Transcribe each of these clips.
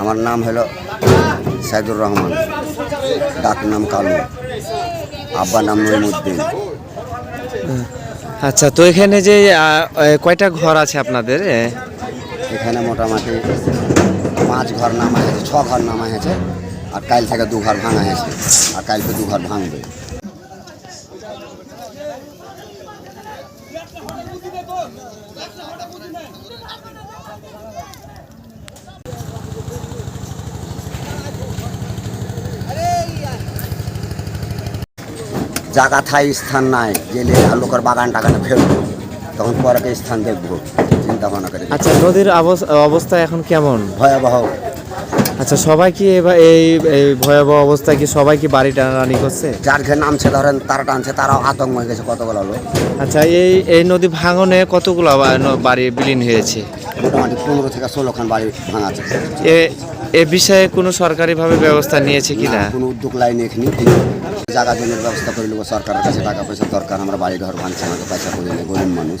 আমার নাম হলো সাইদুর রহমান। ডাক নাম কালু। আব্বা নাম নইমুদ্দিন আচ্ছা তো এখানে যে কয়টা ঘর আছে আপনাদের? এখানে মোটামুটি পাঁচ ঘর নামা হয়েছে ছ ঘর নামা হয়েছে আর কাল থেকে দু ঘর ভাঙা হয়েছে আর কালকে দু ঘর ভাঙবে। জায়গা থাই স্থান নাই গেলে লোকের বাগান টাগানে ফেলব তখন পরে স্থান দেখব চিন্তা ভাবনা করে। আচ্ছা নদীর অবস- অবস্থা এখন কেমন? ভয়াবহ। আচ্ছা সবাই কি এই এই ভয়াবহ অবস্থায় কি সবাই কি বাড়ি টানাটানি করছে? যার ঘে নামছে ধরেন তারা টানছে তারাও আতঙ্ক হয়ে গেছে কতগুলো লোক আচ্ছা এই এই নদী ভাঙনে কতগুলো বাড়ি বিলীন হয়েছে? মোটামুটি পনেরো থেকে ষোলো খান বাড়ি ভাঙাছে এ বিষয়ে কোনো সরকারিভাবে ব্যবস্থা নিয়েছে কি না কোনো? উদ্যোগ লাইনে এখানে জায়গা জমির ব্যবস্থা করে নেব সরকারের কাছে টাকা পয়সা দরকার আমরা বাড়ি ঘর ভাঙছে আমাকে পয়সা করে নেই গরিব মানুষ।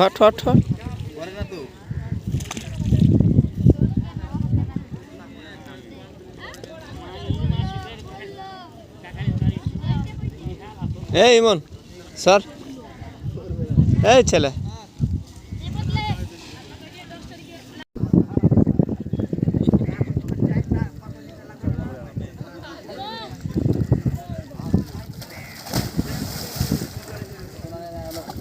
Hot hot hot. এই ইমন স্যার। এই ছেলে।